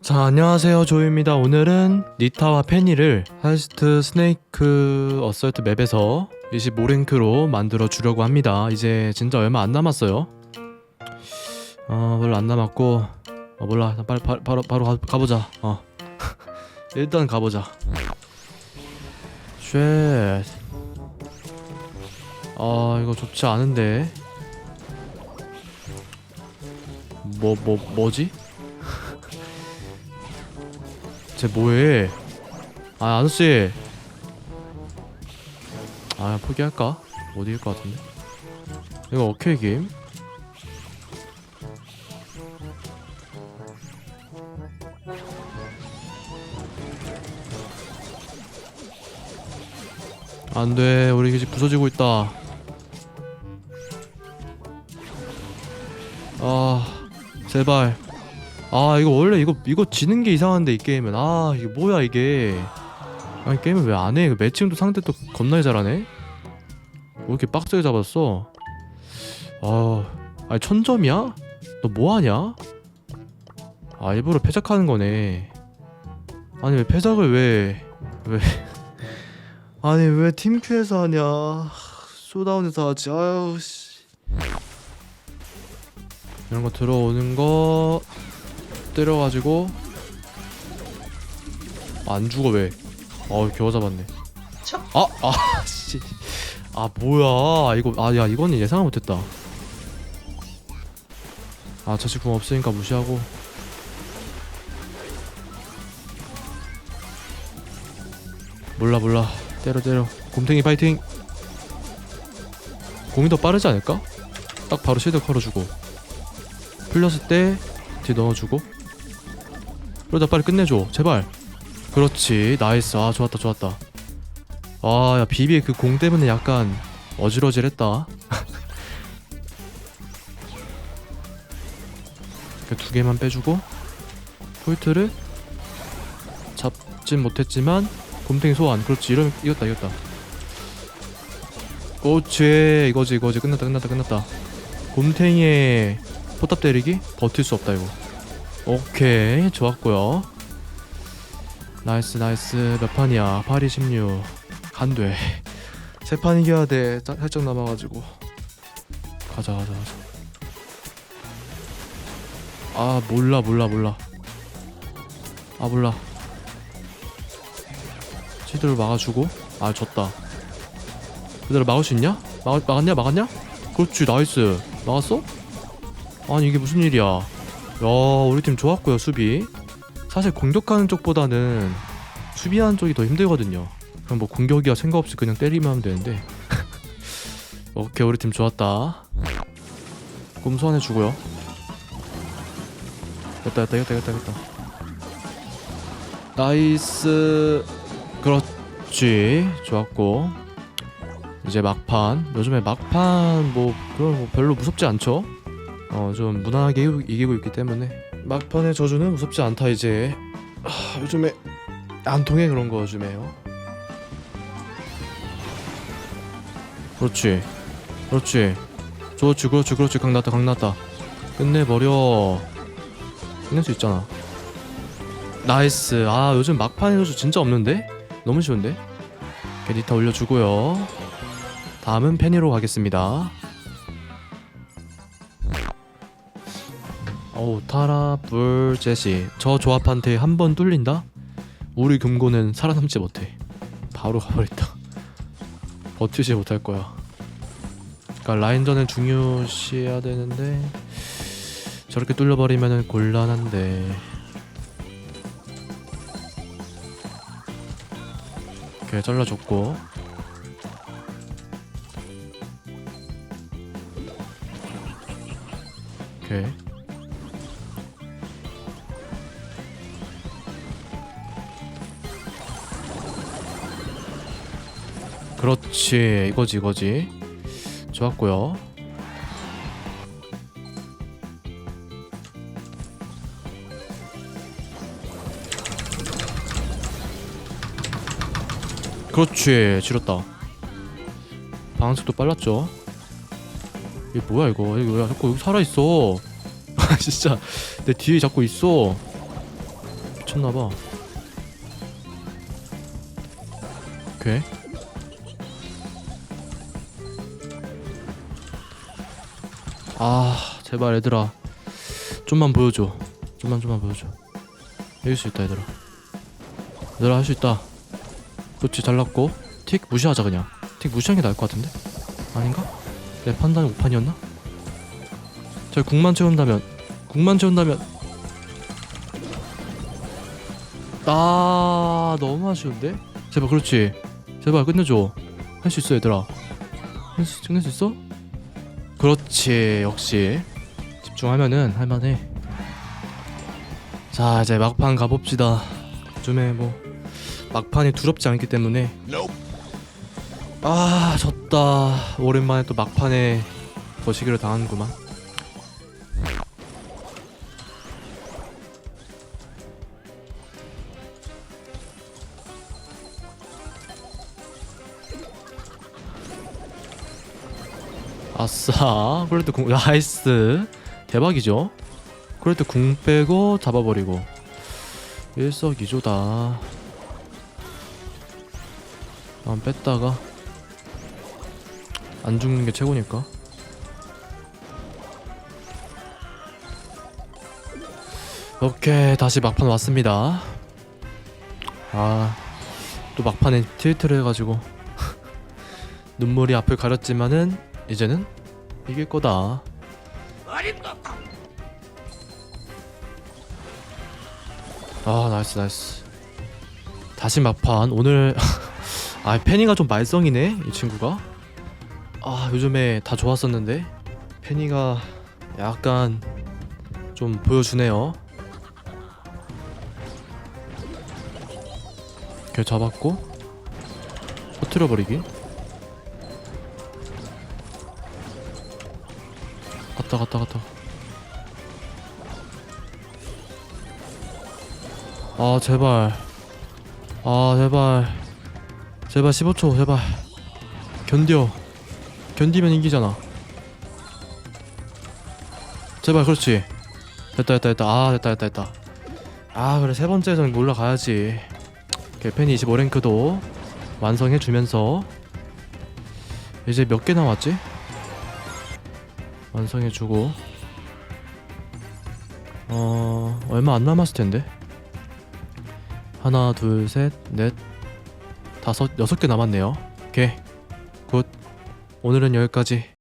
자 안녕하세요. 조유입니다. 오늘은 니타와 페니를 하이스트 스네이크 어설트 맵에서 25랭크로 만들어 주려고 합니다. 이제 진짜 얼마 안 남았어요. 어 별로 안 남았고 어 몰라. 빨리 바, 바로 바로 가, 가보자. 어. 일단 가보자. 쉣. 아 이거 좋지 않은데 뭐 뭐 뭐지? 쟤 뭐해? 아 아저씨 아 포기할까? 못 이길 것 같은데 이거 오케이 게임? 안 돼 우리 기지 부서지고 있다 제발 아 이거 원래 이거 이거 지는 게 이상한데 이 게임은 아 이게 뭐야 이게 아니 게임을 왜 안 해? 매칭도 상대 또 겁나게 잘하네. 왜 이렇게 빡세게 잡았어? 아 아니 천점이야? 너 뭐하냐? 아 일부러 패작하는 거네. 아니 왜 패작을 왜 왜? 아니 왜 팀큐에서 하냐? 쇼다운에서 하지. 아유 씨. 이런 거 들어오는 거 때려가지고 안 죽어 왜? 어우 겨우 잡았네. 아, 아, 씨. 아 뭐야? 이거 아 야 이거는 예상을 못했다. 아 자식 궁 없으니까 무시하고. 몰라 몰라 때려 때려 곰탱이 파이팅 공이 더 빠르지 않을까? 딱 바로 쉴드 걸어주고 풀렸을 때 뒤 넣어주고. 그러다 빨리 끝내줘. 제발. 그렇지. 나이스. 아 좋았다 좋았다. 아 야 비비의 그 공 때문에 약간 어질어질했다. 그 두 개만 빼주고 포인트를 잡진 못했지만 곰탱이 소환. 그렇지. 이러면 이겼다 이겼다. 그렇지. 이거지 이거지. 끝났다 끝났다 끝났다. 곰탱이의 포탑 때리기? 버틸 수 없다 이거. 오케이 좋았고요. 나이스 나이스. 몇 판이야? 8 2 16 간돼. 세 판 이겨야 돼. 짜- 살짝 남아가지고. 가자 가자 가자. 아 몰라 몰라 몰라. 아 몰라. 시드를 막아주고? 아 졌다. 그대로 막을 수 있냐? 막, 막았냐? 막았냐? 그렇지 나이스. 막았어? 아니 이게 무슨 일이야? 야 우리 팀 좋았고요 수비. 사실 공격하는 쪽보다는 수비하는 쪽이 더 힘들거든요. 그럼 뭐 공격이야 생각 없이 그냥 때리면 하면 되는데. 오케이 우리 팀 좋았다. 꿈 소환해주고요. 됐다 됐다 됐다 됐다 됐다. 나이스. 그렇지. 좋았고. 이제 막판. 요즘에 막판 뭐 그런 뭐 별로 무섭지 않죠 어 좀 무난하게 이기고, 있기 때문에. 막판의 저주는 무섭지 않다 이제. 하, 요즘에 안 통해 그런 거 요즘에요. 그렇지. 그렇지. 좋지 그렇지 그렇지. 강 났다 강 났다. 끝내버려. 끝낼 수 있잖아. 나이스. 아 요즘 막판의 저주 진짜 없는데? 너무 쉬운데? 게디타 올려주고요. 다음은 페니로 가겠습니다 어우 타라 불 제시. 저 조합한테 한 번 뚫린다? 우리 금고는 살아남지 못해. 바로 가버렸다. 버티지 못할 거야. 그니까 라인전을 중요시해야 되는데 저렇게 뚫려버리면은 곤란한데. 오케이 잘라줬고. 오케이 그렇지. 이거지 이거지. 좋았고요. 그렇지. 지렸다. 방식도 빨랐죠? 이게 뭐야 이거? 이거 왜 자꾸 여기 살아있어? 진짜. 내 뒤에 자꾸 있어. 미쳤나봐. 오케이 아 제발 얘들아. 좀만 보여줘. 좀만 좀만 보여줘. 이길 수 있다 얘들아. 얘들아 할 수 있다. 그렇지 잘났고. 틱 무시하자 그냥. 틱 무시하는 게 나을 것 같은데? 아닌가? 내 판단이 오판이었나? 저 국만 채운다면. 국만 채운다면. 아 너무 아쉬운데? 제발 그렇지. 제발 끝내줘. 할 수 있어 얘들아. 할 수, 끝낼 수 있어? 그렇지 역시. 집중하면은 할만해. 자 이제 막판 가봅시다. 요즘에 뭐 막판이 두렵지 않기 때문에. 아 졌다. 오랜만에 또 막판에 거시기를 당하는구만 아싸. 그래도 궁 나이스. 대박이죠? 그래도 궁 빼고 잡아버리고. 일석이조다. 난 뺐다가 안 죽는 게 최고니까. 오케이 다시 막판 왔습니다. 아 또 막판에 틸트를 해가지고. 눈물이 앞을 가렸지만은 이제는 이길 거다. 아 나이스 나이스. 다시 막판. 오늘 아 페니가 좀 말썽이네 이 친구가. 아 요즘에 다 좋았었는데 페니가 약간 좀 보여주네요. 걔 잡았고 터트려 버리기 갔다 갔다 갔다. 아 제발. 아 제발. 제발 15초 제발. 견뎌. 견디면 이기잖아. 제발 그렇지. 됐다 됐다 됐다. 아 됐다 됐다 됐다. 아 그래. 세 번째에서는 올라가야지. 개펜이 25랭크도 완성해주면서. 이제 몇 개 남았지? 완성해주고. 어 얼마 안 남았을 텐데. 하나 둘 셋 넷 다섯 여섯 개 남았네요. 오케이. 굿. 오늘은 여기까지